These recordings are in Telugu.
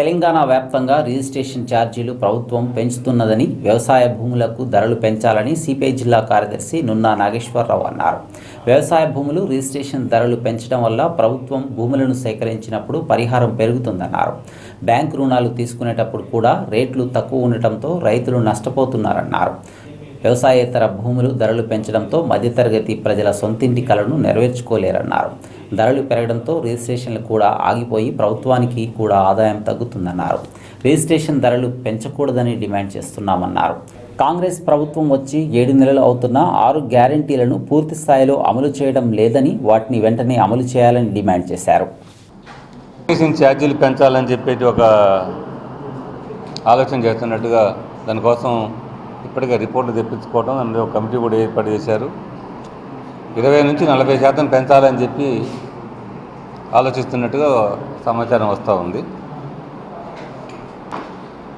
తెలంగాణ వ్యాప్తంగా రిజిస్ట్రేషన్ ఛార్జీలు ప్రభుత్వం పెంచుతున్నదని వ్యవసాయ భూములకు ధరలు పెంచాలని సిపిఐ జిల్లా కార్యదర్శి నున్నా నాగేశ్వరరావు అన్నారు. వ్యవసాయ భూములు రిజిస్ట్రేషన్ ధరలు పెంచడం వల్ల ప్రభుత్వం భూములను సేకరించినప్పుడు పరిహారం పెరుగుతుందన్నారు. బ్యాంకు రుణాలు తీసుకునేటప్పుడు కూడా రేట్లు తక్కువ ఉండటంతో రైతులు నష్టపోతున్నారన్నారు. వ్యవసాయేతర భూములు ధరలు పెంచడంతో మధ్యతరగతి ప్రజల సొంతింటి కలను నెరవేర్చుకోలేరన్నారు. ధరలు పెరగడంతో రిజిస్ట్రేషన్లు కూడా ఆగిపోయి ప్రభుత్వానికి కూడా ఆదాయం తగ్గుతుందన్నారు. రిజిస్ట్రేషన్ ధరలు పెంచకూడదని డిమాండ్ చేస్తున్నామన్నారు. కాంగ్రెస్ ప్రభుత్వం వచ్చి ఏడు నెలలు అవుతున్న ఆరు గ్యారంటీలను పూర్తి స్థాయిలో అమలు చేయడం లేదని వాటిని వెంటనే అమలు చేయాలని డిమాండ్ చేశారు. ఛార్జీలు పెంచాలని చెప్పేసి ఒక ఆలోచన చేస్తున్నట్టుగా దానికోసం ఇప్పటికే రిపోర్ట్లు తెప్పించుకోవడం అందులో ఒక కమిటీ కూడా ఏర్పాటు చేశారు. ఇరవై నుంచి నలభై శాతం పెంచాలని చెప్పి ఆలోచిస్తున్నట్టుగా సమాచారం వస్తూ ఉంది.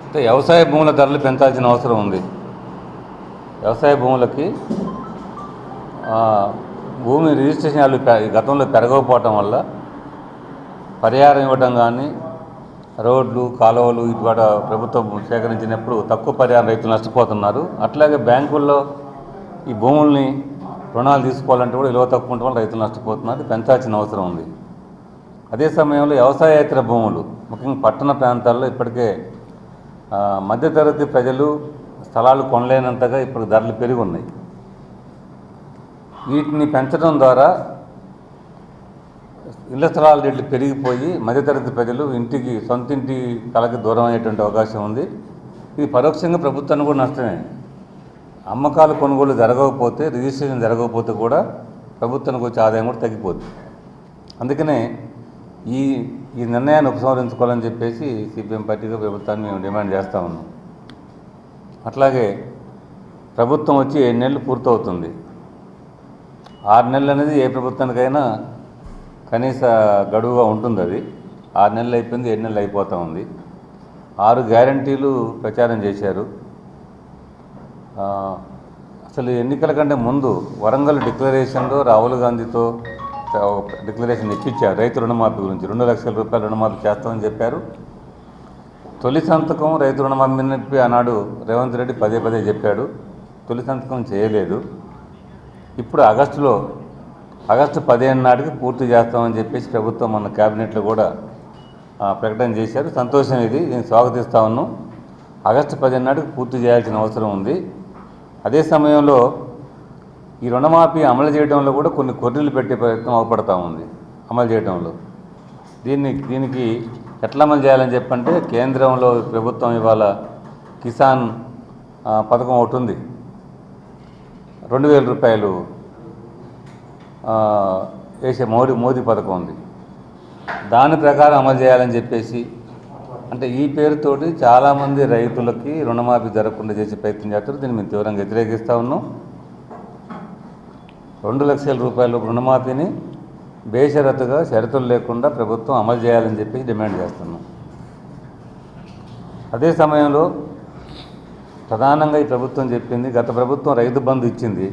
అంటే వ్యవసాయ భూముల ధరలు పెంచాల్సిన అవసరం ఉంది. వ్యవసాయ భూములకి భూమి రిజిస్ట్రేషన్ వాళ్ళు గతంలో పెరగకపోవటం వల్ల పరిహారం ఇవ్వటం కానీ రోడ్లు కాలువలు ఇటువంటి ప్రభుత్వం సేకరించినప్పుడు తక్కువ పరిహారం రైతులు నష్టపోతున్నారు. అట్లాగే బ్యాంకుల్లో ఈ భూముల్ని రుణాలు తీసుకోవాలంటే కూడా విలువ తక్కువ ఉండటం వల్ల రైతులు నష్టపోతున్నారు. పెంచాల్సిన అవసరం ఉంది. అదే సమయంలో వ్యవసాయేతర భూములు ముఖ్యంగా పట్టణ ప్రాంతాల్లో ఇప్పటికే మధ్యతరగతి ప్రజలు స్థలాలు కొనలేనంతగా ఇప్పుడు ధరలు పెరిగి ఉన్నాయి వీటిని పెంచడం ద్వారా ఇళ్ళ స్థలాల రేట్లు పెరిగిపోయి మధ్యతరగతి ప్రజలు ఇంటికి సొంత ఇంటి కళకి దూరం అయ్యేటువంటి అవకాశం ఉంది. ఇది పరోక్షంగా ప్రభుత్వానికి కూడా నష్టమే. అమ్మకాలు కొనుగోలు జరగకపోతే రిజిస్ట్రేషన్ జరగకపోతే కూడా ప్రభుత్వానికి వచ్చే ఆదాయం కూడా తగ్గిపోద్ది. అందుకనే ఈ ఈ నిర్ణయాన్ని ఉపసంహరించుకోవాలని చెప్పేసి సిపిఎం పార్టీగా ప్రభుత్వాన్ని మేము డిమాండ్ చేస్తూ ఉన్నాం. అట్లాగే ప్రభుత్వం వచ్చి ఏడు నెలలు పూర్తవుతుంది. ఆరు నెలలు అనేది ఏ ప్రభుత్వానికైనా కనీస గడువుగా ఉంటుంది అది. ఆరు నెలలు అయిపోయింది ఏడు నెలలు అయిపోతూ ఉంది. ఆరు గ్యారంటీలు ప్రచారం చేశారు. అసలు ఎన్నికల కంటే ముందు వరంగల్ డిక్లరేషన్లో రాహుల్ గాంధీతో డిక్లరేషన్ ఇప్పించారు రైతు రుణమాఫీ గురించి రెండు లక్షల రూపాయలు రుణమాఫీ చేస్తామని చెప్పారు. తొలి సంతకం రైతు రుణమాఫీ మీద చెప్పి ఆనాడు రేవంత్ రెడ్డి పదే పదే చెప్పాడు. తొలి సంతకం చేయలేదు. ఇప్పుడు ఆగస్టులో ఆగస్టు పదిహేను నాటికి పూర్తి చేస్తామని చెప్పేసి ప్రభుత్వం మన క్యాబినెట్లో కూడా ప్రకటన చేశారు. సంతోషం ఇది. నేను స్వాగతిస్తా ఉన్నాం ఆగస్టు పదిహేను నాటికి పూర్తి చేయాల్సిన అవసరం ఉంది. అదే సమయంలో ఈ రుణమాఫీ అమలు చేయడంలో కూడా కొన్ని కొర్రీలు పెట్టే ప్రయత్నం అవపడతా ఉంది అమలు చేయడంలో. దీన్ని దీనికి ఎట్లా అమలు చేయాలని చెప్పంటే కేంద్రంలో ప్రభుత్వం ఇవాళ కిసాన్ పథకం ఒకటి ఉంది. రెండు వేల రూపాయలు వేసే మోడీ మోదీ పథకం ఉంది. దాని ప్రకారం అమలు చేయాలని చెప్పేసి అంటే ఈ పేరుతోటి చాలామంది రైతులకి రుణమాఫీ జరగకుండా చేసే ప్రయత్నం చేస్తారు. దీన్ని మేము తీవ్రంగా వ్యతిరేకిస్తూ ఉన్నాం. రెండు లక్షల రూపాయల రుణమాఫీని బేషరతుగా షరతులు లేకుండా ప్రభుత్వం అమలు చేయాలని చెప్పి డిమాండ్ చేస్తున్నాం. అదే సమయంలో ప్రధానంగా ఈ ప్రభుత్వం చెప్పింది గత ప్రభుత్వం రైతు బంధు ఇచ్చింది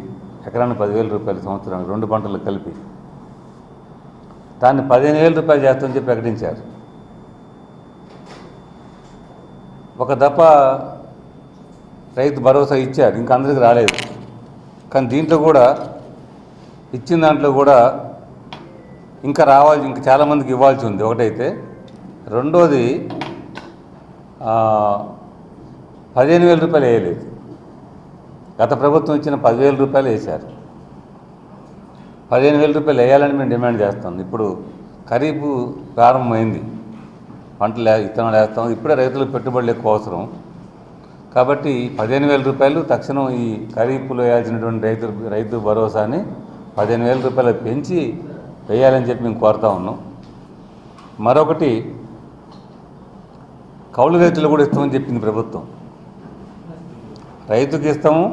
ఎకరానికి పదివేల రూపాయలు సంవత్సరానికి రెండు పంటలు కలిపి. దాన్ని పదిహేను వేల రూపాయలు చేస్తామని చెప్పి ప్రకటించారు. ఒక దఫ రైతు భరోసా ఇచ్చారు ఇంకా అందరికి రాలేదు. కానీ దీంట్లో కూడా ఇచ్చిన దాంట్లో కూడా ఇంకా రావాలి ఇంకా చాలామందికి ఇవ్వాల్సి ఉంది. ఒకటైతే రెండోది పదిహేను వేల రూపాయలు వేయలేదు. గత ప్రభుత్వం ఇచ్చిన పదివేల రూపాయలు వేశారు. పదిహేను వేల రూపాయలు వేయాలని మేము డిమాండ్ చేస్తాం ఇప్పుడు ఖరీఫ్ ప్రారంభమైంది. పంటలు విత్తనాలు వేస్తాం. ఇప్పుడే రైతులకు పెట్టుబడులు ఎక్కువ అవసరం. కాబట్టి పదిహేను వేల రూపాయలు తక్షణం ఈ ఖరీఫ్లో వేయాల్సినటువంటి రైతు రైతు భరోసాని పదిహేను వేల రూపాయలు పెంచి వేయాలని చెప్పి మేము కోరుతా ఉన్నాం. మరొకటి కౌలు రైతులు కూడా ఇస్తామని చెప్పింది ప్రభుత్వం. రైతుకి ఇస్తాము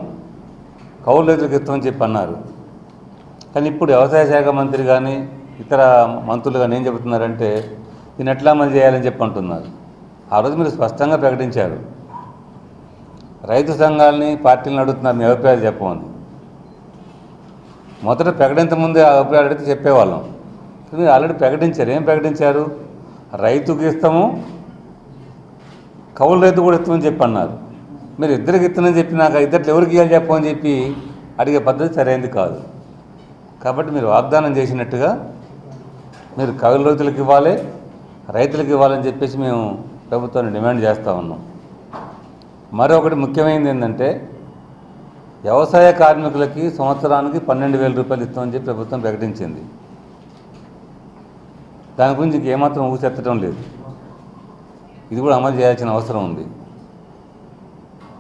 కౌలు రైతులకు ఇస్తామని చెప్పి అన్నారు. కానీ ఇప్పుడు వ్యవసాయ శాఖ మంత్రి కానీ ఇతర మంత్రులు కానీ ఏం చెబుతున్నారంటే దీన్ని ఎట్లా అమలు చేయాలని చెప్పి అంటున్నారు. ఆ రోజు మీరు స్పష్టంగా ప్రకటించారు. రైతు సంఘాలని పార్టీలను అడుగుతున్నారు మీ అభిప్రాయాలు చెప్పమని. మొదట ప్రకటించముందే ఆ అభిప్రాయాలు అడిగితే చెప్పేవాళ్ళం. మీరు ఆల్రెడీ ప్రకటించారు. ఏం ప్రకటించారు? రైతుకి ఇస్తాము కౌలు రైతు కూడా ఇస్తామని చెప్పి అన్నారు. మీరు ఇద్దరికి ఇస్తానని చెప్పినాక ఇద్దరు ఎవరికి ఇవ్వాలి చెప్పమని చెప్పి అడిగే పద్ధతి సరైనది కాదు. కాబట్టి మీరు వాగ్దానం చేసినట్టుగా మీరు కౌలు రైతులకు ఇవ్వాలి రైతులకు ఇవ్వాలని చెప్పేసి మేము ప్రభుత్వాన్ని డిమాండ్ చేస్తూ ఉన్నాం. మరొకటి ముఖ్యమైనది ఏంటంటే వ్యవసాయ కార్మికులకి సంవత్సరానికి పన్నెండు వేల రూపాయలు ఇస్తామని చెప్పి ప్రభుత్వం ప్రకటించింది. దాని గురించి ఏమాత్రం ఊసెత్తడం లేదు. ఇది కూడా అమలు చేయాల్సిన అవసరం ఉంది.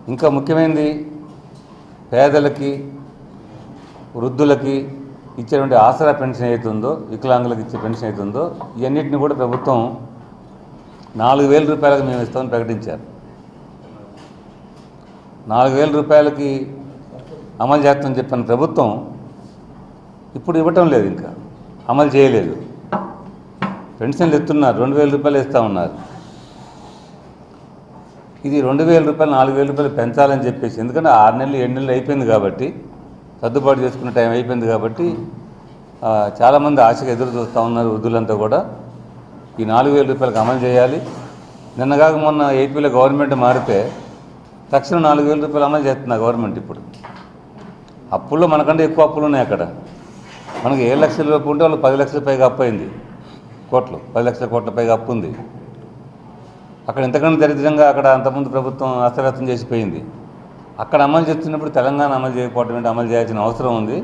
ఇంకా ముఖ్యమైనది పేదలకి వృద్ధులకి ఇచ్చేటువంటి ఆసరా పెన్షన్ అవుతుందో వికలాంగులకు ఇచ్చే పెన్షన్ అవుతుందో ఇవన్నిటిని కూడా ప్రభుత్వం నాలుగు వేల రూపాయలకు మేము ఇస్తామని ప్రకటించారు. నాలుగు వేల రూపాయలకి అమలు చేస్తామని చెప్పిన ప్రభుత్వం ఇప్పుడు ఇవ్వటం లేదు ఇంకా. అమలు చేయలేదు. పెన్షన్లు ఇస్తున్నారు రెండు వేల రూపాయలు ఇస్తూ ఉన్నారు. ఇది రెండు వేల రూపాయలు నాలుగు వేల రూపాయలు పెంచాలని చెప్పేసి ఎందుకంటే ఆరు నెలలు ఏడు నెలలు అయిపోయింది కాబట్టి సర్దుబాటు చేసుకునే టైం అయిపోయింది కాబట్టి చాలామంది ఆశగా ఎదురు చూస్తూ ఉన్నారు వృద్ధులంతా కూడా. ఈ నాలుగు వేల రూపాయలకు అమలు చేయాలి. నిన్నగాక మొన్న ఏపీలో గవర్నమెంట్ మారితే తక్షణం నాలుగు వేల రూపాయలు అమలు చేస్తున్నా గవర్నమెంట్ ఇప్పుడు. అప్పుల్లో మనకంటే ఎక్కువ అప్పులు ఉన్నాయి అక్కడ. మనకి ఏడు లక్షల రూపాయలు ఉంటే వాళ్ళు పది లక్షల పైగా అప్పు అయింది. కోట్లు పది లక్షల కోట్ల పైగా అప్పు ఉంది. అక్కడ ఇంతకన్నా దరిద్రంగా అక్కడ అంతకుముందు ప్రభుత్వం అస్తవ్యస్తం చేసిపోయింది. అక్కడ అమలు చేస్తున్నప్పుడు తెలంగాణ అమలు చేయకపోవడం అమలు చేయాల్సిన అవసరం ఉంది.